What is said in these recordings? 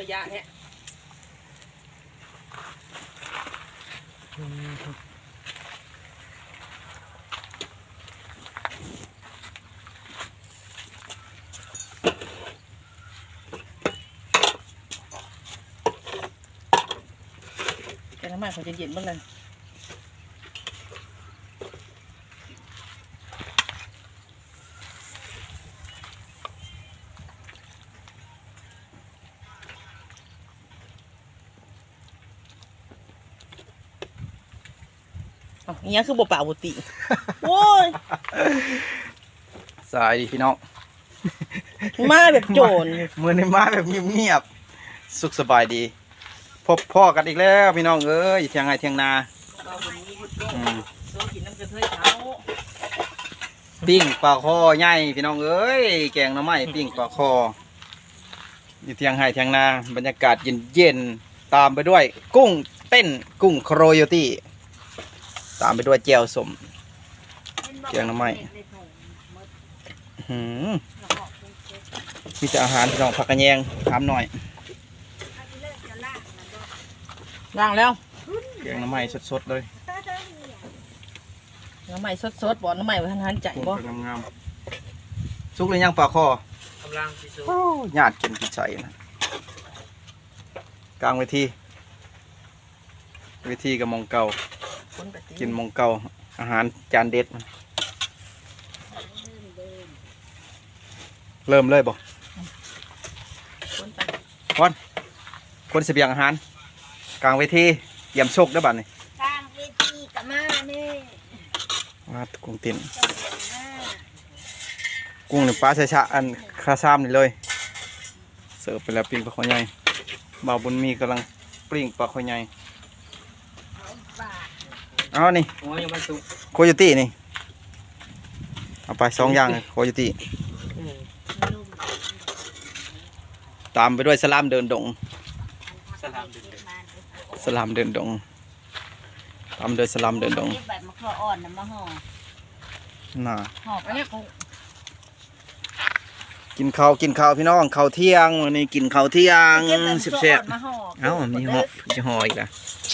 ระยะแท้แกงน้ำมันเขาจะเย็นเมื่อไร อาอหยังคือบ่ป่าบ่ติโว้ยสายดีพี่น้องมาแบบโจรมือในมาแบบเงียบๆสุขสบายดี พบพ่อกันอีกแล้วพี่น้องเอ้ยเที่ยงไงเที่ยงนาอืมโซกินน้ำกระเทยเขาปิ้งปลาคอใหญ่พี่น้องเอ้ยแกงหน้ำไม้ปิ้งปลาคออยู่เที่ยงไห้เที่ยงนาบรรยากาศเย็นๆตามไปด้วย กุ้งเต้นกุ้งโครโยตี้ ตามไปด้วยแจวสมแกงหน่อไม้หืมมีแต่อาหารพี่น้องผักกระแยงถามหน่อยล้างแล้วแกงหน้ำไม้สดๆเลยน้ำใหม่สดๆบ่น้ำใหม่ไว้ทันทันใจบ่งามๆสุกหรือยังปลาคอกำลังสิสุโอ้ญาติกินพิซซ่นะกลางเวทีเวทีกับหมองเก่า คนไปกินหมองเก่าอาหารจานเด็ดมันเริ่มเลยบ่คนไปคนเสบียงอาหาร กลางเวทีเยี่ยมโชคได้อบัดนี่ทางเวทีกับมานี่ว่ากุ้งตินเจ้าเดินหน้ากุ้งหนึ่งปลาชะชะอันคาซามนี่เลย เสิร์ฟไปแล้วปิ้งปลาข้อใหญ่บ่าวบุญมีกำลังปิ้งปลาข้อใหญ่บาท เอานี่โอ้ยยังไม่สุกโคโยตี้นี่ เอาไปสองอย่างโคโยตี้นุ่มตามไปด้วยสลามเดินดง สลับเก็บมาสลามเดินดงตามด้วยสลามเดินดงเก็บใบมะขามอ่อนนะมะห่อน่าห่อไปเนี่ย กินข้าวกินข้าวพี่น้องข้าวเที่ยงวันนี้กินข้าวเที่ยงเก็บใบมะสิบขามเสีอ่ยอนมาห่อเอ้ามีห่อจะห่ออีกอะ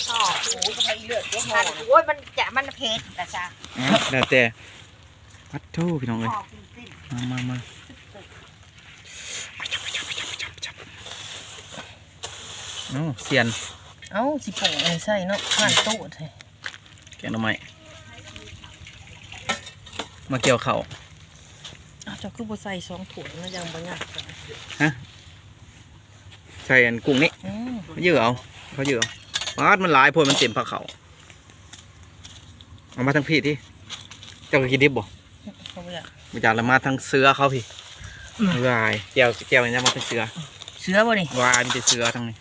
ห่อโอ้ยก็ไปเลือดก็หมัอนโอ้ยมันจะมันเผ็ดนะจ๊ะแล้วแต่พัดทูพี่น้องเลยห่อกินสิ้นมามามาเอ้าเสียนเอ้าสิโป่งอันนี้ใส่เนาะผ่านตู้ใช่แกงหน่อไม้มาเกี่ยวเข่า วอ้าวเจ้าคือบ่ใส่สองถุงนะยังบ่ยากจังใส่อันกุ้งนี่อืมเขาเยอะเอาเขาเยอะเอาปาดมันหลายพวมันเต็มผักเขาเอามาทั้งพี่ที่เจ้าก็กินดิบบ่เขาบ่อยากมาจากละมาทั้งเสือเขาพี่วายแก้วแก้วเนี่ยมาทั้งเสือเชื้อบ่นี่วายมีแต่เสือทั้งนี้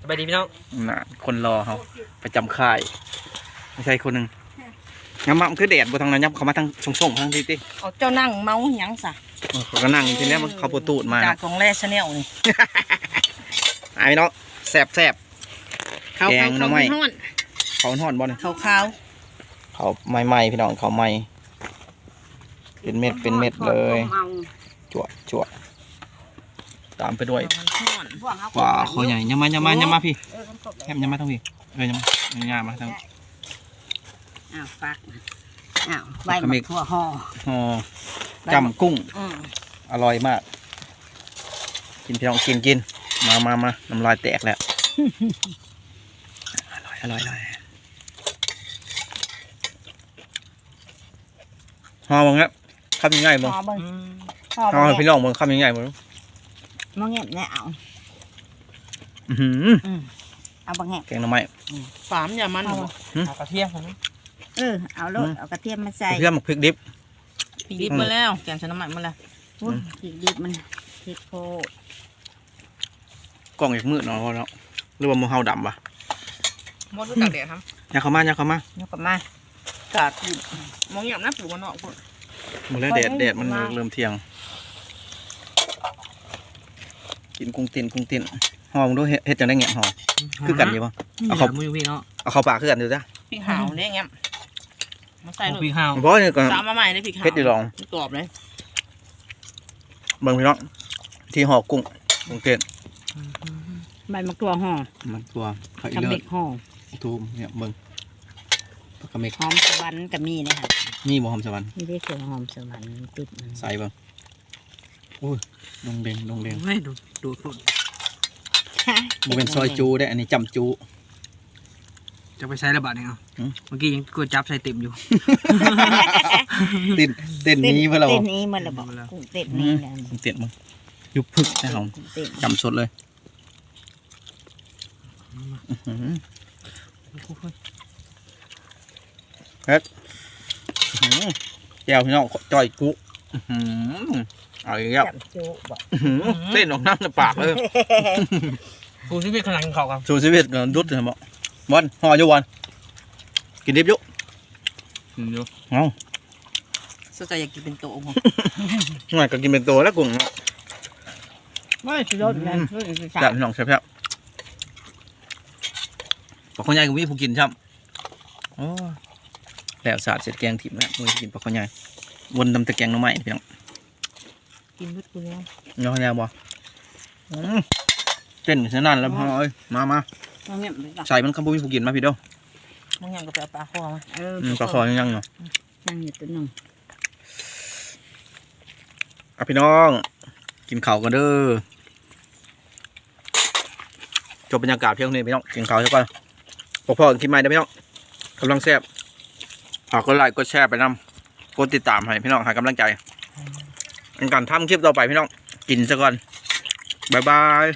สบายดีพี่น้องน่ะคนรอเขาประจำค่ายไม่ใช่คนหนึ่ง งั้นมันคือแดดบนทางนั้นยับเขามาทางส่งๆทางที่ที่เอาเจ้านั่งเมาหยังซะเขาก็นั่งทีนี้มันเขาปวดตูดมาจากของแร่ชาแนลนี่ไอ้น้องแสบแสบข้าวแกข้างวหน่อไม้ข้าวฮ้อนเขาหอนบอลข้าวข้าวเขาไม่ไหม้พี่น้องเขาไหม้เป็นเม็ดเป็นเม็ดเลยเมาจั่วจั่วตามไปด้วยมันฮ้อนพวกเขาว้าโคใหญ่ยำมายำมายำมาพี่เออมันครบแคแล้วบยำมาทั้งพี่เออยำมาเออยำมาทั้ง อ้าวฟักอ้าวใบมะขัวห่อห่อจำกุ้ง อืมอร่อยมาก กินพี่น้องกินกิน มามามาน้ำลายแตกแล้ว อร่อยอร่อยอร่อยห่อมึงครับคำยังไงมึงห่อเบิ่งอืมห่อห่อเบิ่ให้งพี่น้องมึงคำยังไงมึงมะเงียบแน่เอาอื้อหือเอาบะแงบแกงหน่อไม้ฝามอย่ามันเอาบ่หืมเอากระเทียมผม เออเอาโลดเอากระเทียมมาใส่เพื่อหมกพริกดิบพี่ดิบมาแล้วแกงชะน้ำมันมาแล้วอุ้ยพริกดิบมันเผ็ดโพดกล้องอีกมืดเนาะพอแล้วหรือว่ามือเฮาดำปะหมดรู้จักแดดครับอยาเข้ามาอยาเข้ามานี่ก็มากาดอยู่มองหยับนะปลูกมันออกพุ่นมือแล้วแดดแดดมันเริ่มเที่ยง กินกุ้งตินกุ้งตินห่อมึงดูเฮ็ดเฮ็ดจังได้แงะห่อคือกันอยู่ปะเอาเขามือพี่เนาะเอาเข้าปากคือกันดูจ้ะพริกหาวเนี่ยเงี้ย มาใส่หน่อยพี่ข้าวเพราะนี่ก็สามมาใหม่เลยพริกหาวเฮ็ดอยู่ลองกรอบเลยเบิ่งพี่น้องที่ห่อกุ้งโอเคใบมะกรูดห่อมันตัวเขาอีทำเลิเด็ศกห่อทูมเนี่ยเบิ่งปลากระเมกหอมสวรรค์กับมีนะคะนี่บ่หอมสวรรค์นี่ได้เครื่องหอมสวรรค์ติดมันใส่เบิ่งอุ้ยดงเดงดงเดงไม่ดูดูพุ่นบ่เป็นซอยจูได้อันนี้จำจู จะไปใช้ระบาดเนี่ยเอาหืม เมื่อกี้ยังกดจับใส่เต็มอยู่ เต้นเต้นนี้เพื่อเราเต้นนี้มันระบอกกุ้งเต้นนี้นะเต้นมึงยุบพึกได้ของกุ้งเต้นจำสดเลยอื้อหือเฮ็ดอื้อหือแก้วพี่น้องจ่อยกุอื้อหือเอาอีกแล้วจับจุบอกอื้อหือเต้นออกน้ำในปากเลย กูชีวิตขนาดเขาครับสู้ชีวิตกันดุดเลยบอก บอลห่ออยู่บอลกินดิบอยุเดี๋ยวเอาสนใจอยากกินเป็นโต๊ะผมหน่อยก็กินเป็นตัวแล้วกุ้งเนาะไม่ชิลดนะรสอีสาจัดนพี่น้องแซ่บๆปลาข้าวใหญ่ก็มีผู้กินช่ำโอ้ยแล้วสาดเสร็จแกงถิ่มแล้วมือกินปลาข้าวใหญ่วนตำตะแกงหน้ำใหม่พี่น้องกินมืดกูแล้วยอแนวบ่อืมเต้นเสยนั่นแล้วพ่อเอ้ยมามา เอาเงี้ยไปก่อนใส่มันคำบุมีผู้กินมาพี่เด้อมึงยังก็ไปเอาปลาคอมาเอออืมปลาคอยังยังเนาะนั่งอยู่ตัวหนึ่งอะพี่น้อง กินข้าวกันเด้อจบบรรยากาศเพียงเท่านี้พี่น้องกินข้าวใช่ก่อนพอพอกันคลิปใหม่เด้อพี่น้องกำลังแซ่บฝากกดไลค์กดแชร์ไปนำกดติดตามให้พี่น้องให้กำลังใจในการทำคลิปต่อไปพี่น้องกินซะก่อนบ๊ายบาย